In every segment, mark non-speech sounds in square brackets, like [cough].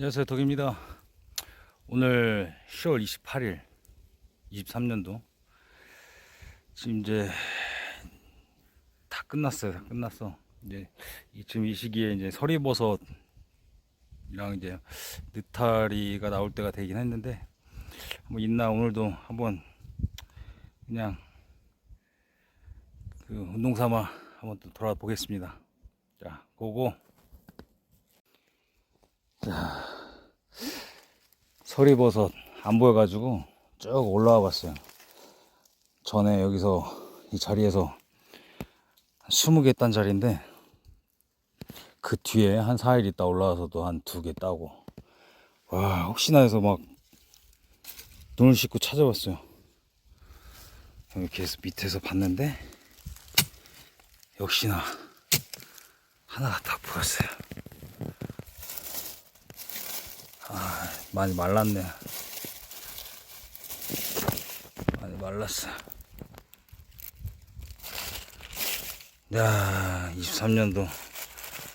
안녕하세요 덕입니다. 오늘 10월 28일 23년도. 지금 이제 다 끝났어요 다 끝났어. 이제 이- 지금 이 시기에 이제 서리버섯이랑 이제 느타리가 나올 때가 되긴 했는데 한번 있나 오늘도 한번 그냥 그 운동 삼아 한번 또 돌아보겠습니다. 자 고고 서리버섯 안 보여가지고 쭉 올라와 봤어요. 전에 여기서 이 자리에서 20개 딴 자리인데 그 뒤에 한 4일 있다 올라와서도 한 두 개 따고 와 혹시나 해서 막 눈을 씻고 찾아봤어요. 이렇게 해서 밑에서 봤는데 역시나 하나가 딱 보였어요. 많이 말랐네. 많이 말랐어. 야, 23년도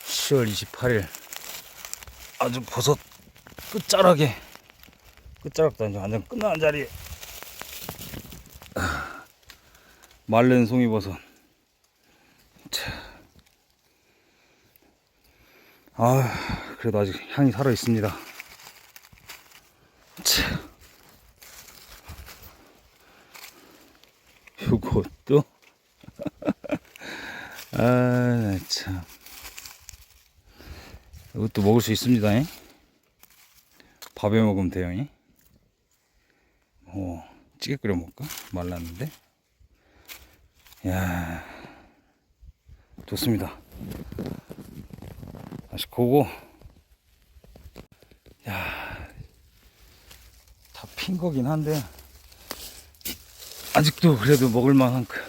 10월 28일 아주 버섯 끝자락에 끝자락도 아니고 완전 끝나는 자리에 아, 말른 송이버섯. 차. 아, 그래도 아직 향이 살아 있습니다. 참. 요것도 [laughs] 아, 나 참. 이것도 먹을 수 있습니다. 잉? 밥에 먹으면 돼요. 잉? 어, 찌개 끓여 먹을까? 말랐는데. 야, 좋습니다. 다시 고고. 야, 다 핀 거긴 한데 아직도 그래도 먹을 만한 그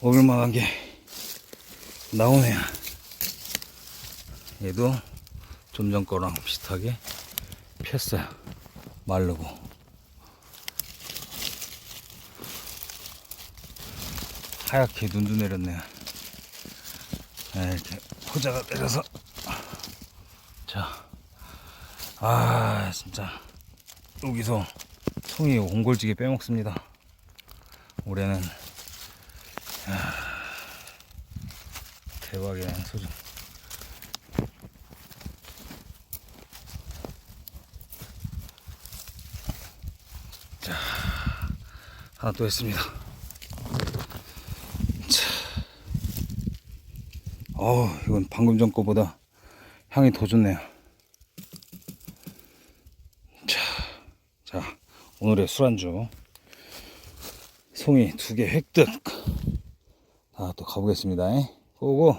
먹을 만한 게 나오네요. 얘도 좀 전 거랑 비슷하게 폈어요. 마르고. 하얗게 눈도 내렸네요. 네, 이렇게 호자가 내려서 자, 아 진짜 여기서 송이 옹골지게 빼먹습니다. 올해는 야, 대박이네 소주. 자 하나 또 했습니다. 자, 어 이건 방금 전 거보다 향이 더 좋네요. 자, 자 오늘의 술안주 송이 두 개 획득. 자, 또 가보겠습니다. 고고.